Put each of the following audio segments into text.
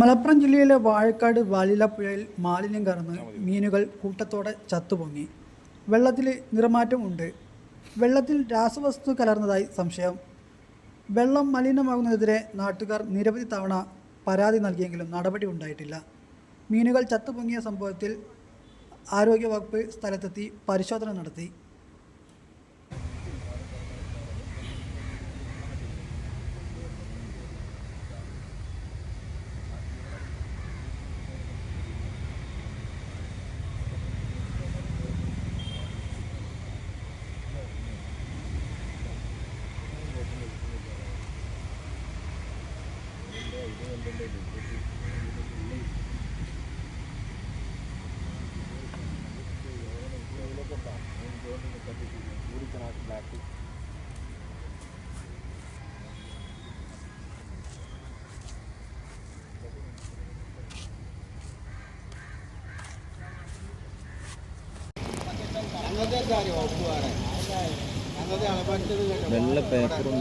മലപ്പുറം ജില്ലയിലെ വാഴക്കാട് വാലില പുഴയിൽ മാലിന്യം കറന്ന് മീനുകൾ കൂട്ടത്തോടെ ചത്തുപൊങ്ങി. വെള്ളത്തിൽ നിറമാറ്റമുണ്ട്. വെള്ളത്തിൽ രാസവസ്തു കലർന്നതായി സംശയം. വെള്ളം മലിനമാകുന്നതിനെതിരെ നാട്ടുകാർ നിരവധി തവണ പരാതി നൽകിയെങ്കിലും നടപടി ഉണ്ടായിട്ടില്ല. മീനുകൾ ചത്തുപൊങ്ങിയ സംഭവത്തിൽ ആരോഗ്യവകുപ്പ് സ്ഥലത്തെത്തി പരിശോധന നടത്തി. अंदर जा रहे हो आपको आ रहा है വെള്ള പേപ്പറും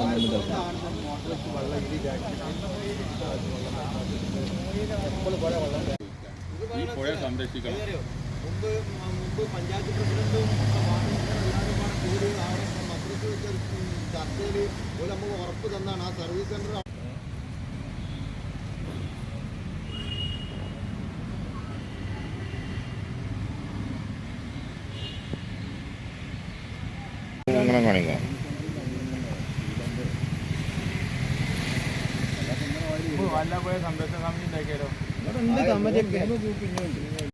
ഈ പുഴ സംരക്ഷിക്കണം. മുമ്പ് മുമ്പ് പഞ്ചായത്ത് പ്രസിഡന്റും വാർഡ് മെമ്പറും എല്ലാവരും കൂടെ കൂടി അവിടെ മദ്രസ ചർച്ചയിൽ ഒരു നമുക്ക് ഉറപ്പ് തന്നാണ് ആ സർവീസ് സെന്റർ അങ്ങനെ കാണിക്കാം. വല്ല പോയ സംരക്ഷണ സമിതി ഉണ്ടാക്കിയാലോ?